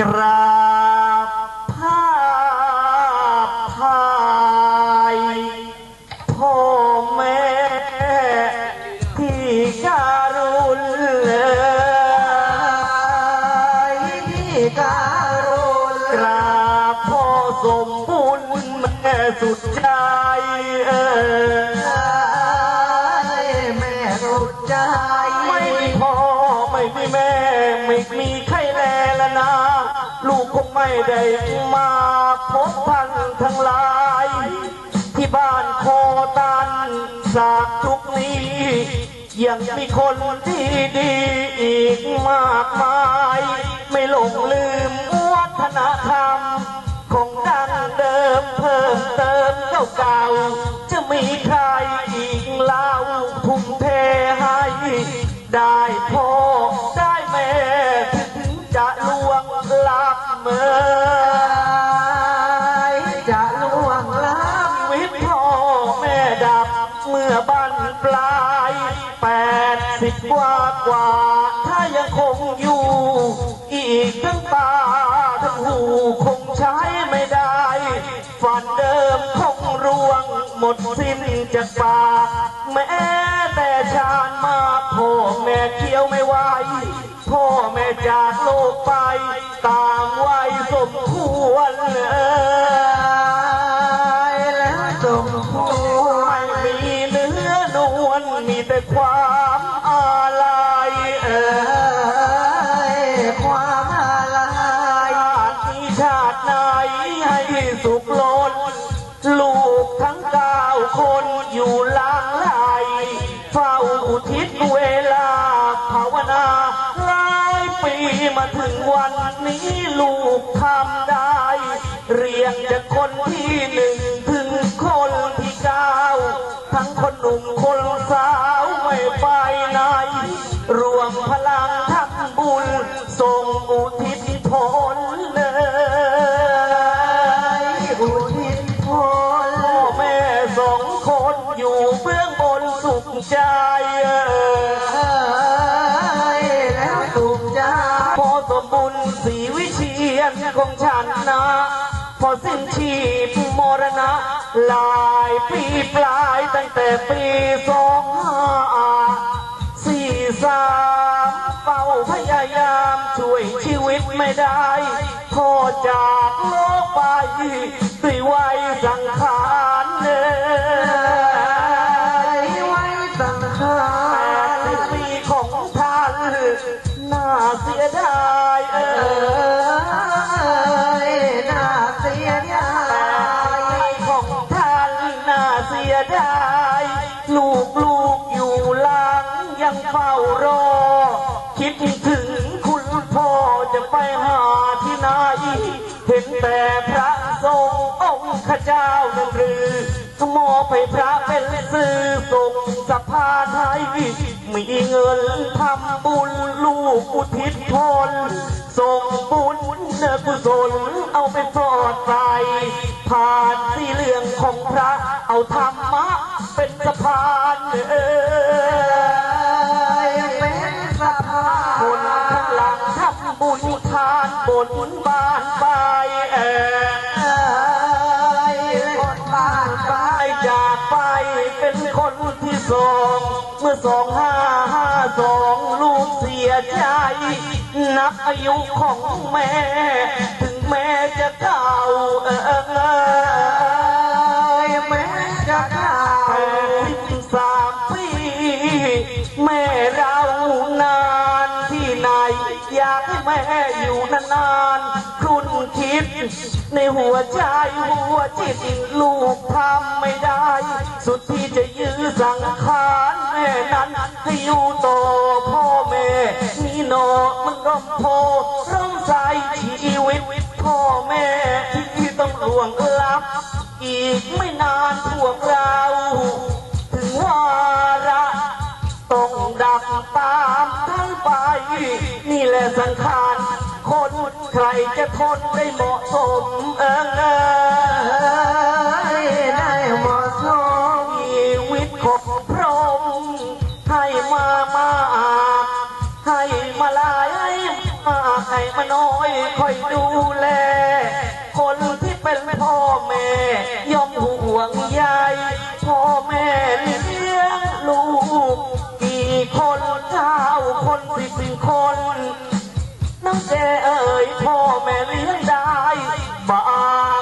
กราบภาพพายพ่อแม่ที่การุณที่การุณกราบพ่อสมบุญแม่สุดใจเอ่ย ไม่ได้มาพบท่านทั้งหลาย ที่บ้านโคตันสากทุกนี้ ยังมีคนที่ดีอีกมากมาย ไม่หลงลืมวัฒนธรรม ของดั้งเดิมเพิ่มเติมเก่าๆจะมีใครอีกเล่าทุ่มเทให้ได้พอ ปลายแปดสิบกว่ากว่า ถ้ายังคงอยู่ อีกทั้งตาทั้งหูคงใช้ไม่ได้ ฝันเดิมคงร่วงหมดสิ้นจากปากแม้แต่ชาญมาพ่อแม่เคี้ยวไม่ไหวพ่อแม่จากโลกไป ตามวัยสมควรเลย เวลาภาวนาหลายปีมาถึงวันนี้ลูกทำได้ เรียกจากคนที่หนึ่งถึงคนที่เก้า ทั้งคนหนุ่มคน ใจเอ้ยแล้วสุขใจพอสมบุญศรีวิเชียนของฉันนะ พอสิ้นชีพมรณะ หลายปีปลายตั้งแต่ปีสองห้าสี่สามเฝ้าพยายามช่วยชีวิตไม่ได้ พอจากโลกไปด้วยวัยสังขาราเสียดายลูกลูกอยู่หลังยังเฝ้ารอ คิดถึงคุณพ่อจะไปหาที่ไหน เห็นแต่พระทรงองค์ข้าเจ้านั่นหรือมอบให้พระเป็นสื่อส่งสภาไทยมีเงินทำบุญลูกอุทิศพลส่งบุญเนกุศลเอาไปปลอดใจ ผ่านสีเหลืองของพระ เอาธรรมะเป็นสะพานเออเป็นสภาคนข้างหลังทำบุญทานบนบานบายเออเอ้ยคนบ้านไปจากไปเป็นคนที่สองเมื่อสองห้าห้าสองลูกเสียใจ นับอายุของแม่ แม่จะเก่าเออเออเออแม้จะเข่าแปวดสิบสามปีแม่เรานานที่ไหน อยากให้แม่อยู่นานๆครุ่นคิด ในหัวใจหัวจิตลูกทำไม่ได้ สุดที่จะยื้อสังขารแม่นั้นให้อยู่ต่อพ่อแม่นี่หนอมันร่มโพร่มใสชีวิต ล่วงลับ อีกไม่นานพวกเรา ถึงวาระต้องดับตามทั้งไป นี่แหละสังขารคนใครจะทนได้เหมาะสมเออเออได้เหมาะสมชีวิตของพระองค์ให้มามาให้มาลายให้มาให้มันน้อยคอยดูแล สิบคน น้ำแกเอ่ยพ่อแม่เลี้ยงได้ บา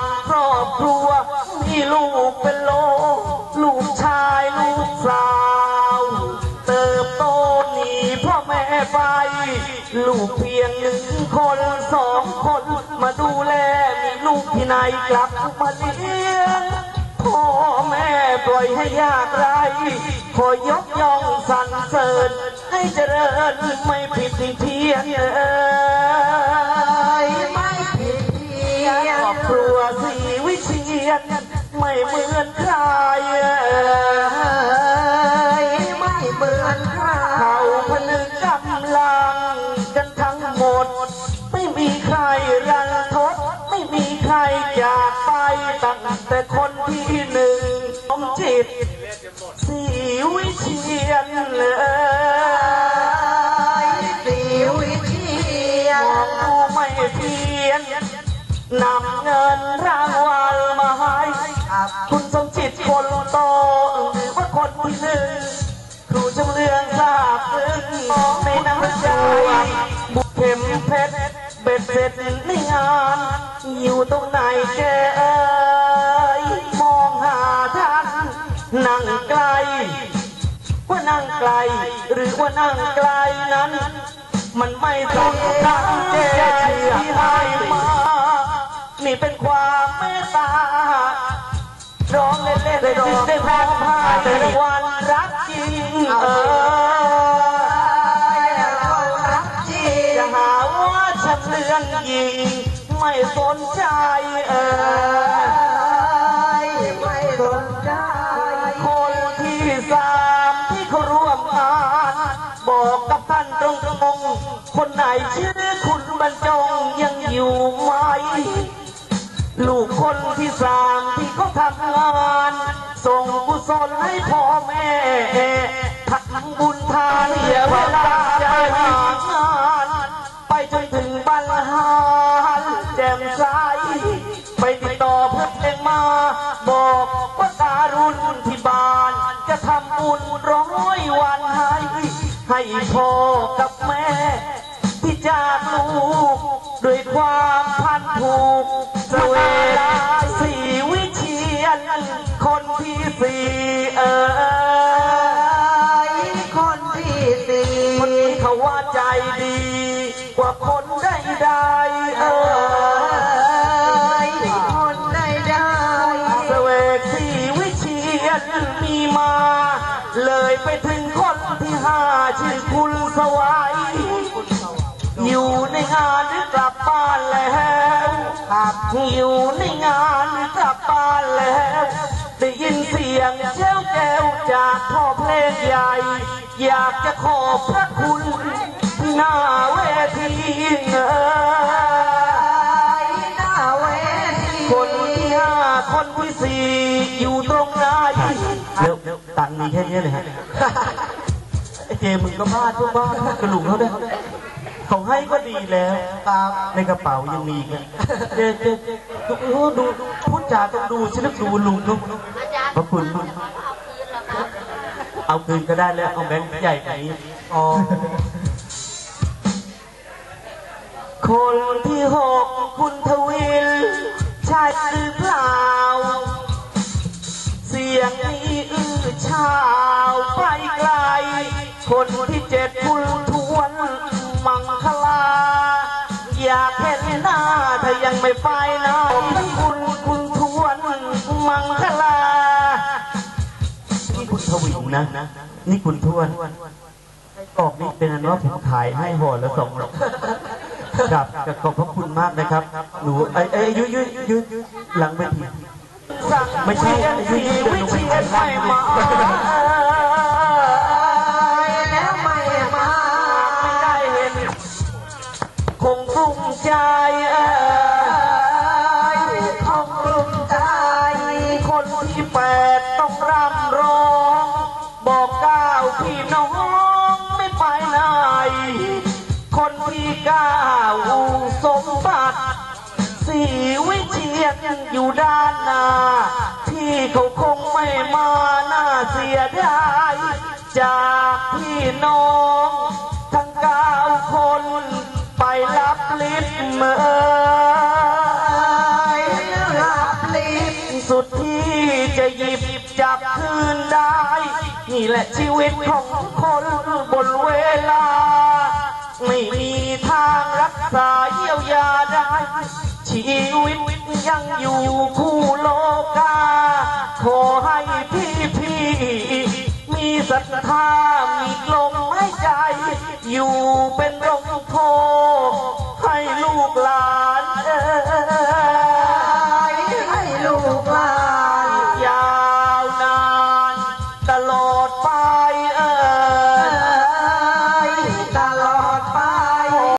งครอบครัว มีลูกเป็นโล ลูกชายลูกสาว เติบโตหนีพ่อแม่ไป ลูกเพียงหนึ่งคนสองคนมาดูแล มีลูกที่ไหนกลับมาเลี้ยงพ่อแม่ปล่อยให้ยากไรขอยกย่องสรรเสริญ ให้เจริญไม่ผิดเพี้ยนเอยไม่ผิดเพี้ยครอบครัวสีวิเชียนไม่เหมือนใคร นำเงินรางวัลมาให้คุณสมจิตคนโตหรือว่าคนที่หนึ่งครูจำเรืองทราบซึ้งในน้ำใจบุกเข็มเพชรเบ็ดเสร็จในงาน อยู่ตรงไหนแกเอ้ยมองหาท่านนั่งไกล ว่านั่งไกล หรือว่านั่งไกลนั้น มันไม่สำคัญเจที่ให้มา นี่เป็นความเมตตาร้องเล่นๆได้ร้องได้พอพายแต่ละวันรักจริงเออรักจริงจะหาว่าฉันเลื่อนยิงไม่สนใจเออไม่สนใจคนที่สามที่เขาร่วมงานบอกกับท่านตรงๆคนไหนชื่อคุณบรรจงยังอยู่ไหม ลูกคนที่สามที่เขาทำงาน ส่งกุศลให้พ่อแม่ทักบุญทานเสียเวลาจหางานไปจนถึงบรรหารแจ่มใสไปติดต่อเพื่อนเองมา สี่เออคนที่สี่คนนี้เขาว่าใจดี กว่าคนใดใดเออคนใดได้เสวกสีวิเชียนมีมา เลยไปถึงคนที่ห้าชื่อคุณสวัยอยู่ในงานหรือกลับบ้านแล้วครับอยู่ในงาน ยินเสียงแจ้วแก้วจากพ่อเพลงใหญ่ อยากจะขอบพระคุณหน้าเวทีเออหน้าเวทีคนที่ห้าคนที่สี่อยู่ตรงไหนเดี๋ยวตังค์มีแค่นี้เลยฮะไอเจมึงก็พลาดทุกบ้านกระหลุงเขาด้วยเขาให้ก็ดีแล้วครับในกระเป๋ายังมีอีกนเจเจดูดูพูดจาต้องดูฉันนึกดูลุงลุง ระคุณลุงเอาคืนก็ได้แล้วเอาแบงค์ใหญ่กว่านี้อ๋อคนที่หกคุณทวินใช่หรือเปล่า เสียงนี้อื้อชาวไปไกล คนที่เจ็ดคุณทวนมังคลา อยากเห็นหน้าถ้ายังไม่ไปนะ นะ นี่คุณทวนออกนี่เป็นอันว่าผมขายให้ห่อละสองหรอกครับขอบพระคุณมากนะครับ หนูไอ้ไอ้ยุยยุยยุยหลังเวทีไม่ใช่สีวิเชีย ก้าสมบัติสีวิเชียนอยู่ด้านหน้าที่เขาคงไม่มาน่าเสียดายจากพี่น้อง ทั้งเก้าคนไปรับลิฟต์เมื่อรับลิบสุดที่จะหยิบจับคืนได้ นี่แหละชีวิตของคนบนเวลา ไม่มีทางรักษาเยียวยาได้ ชีวิตยังอยู่คู่โลกา ขอให้พี่พี่ๆมีศรัทธามีลมหายใจอยู่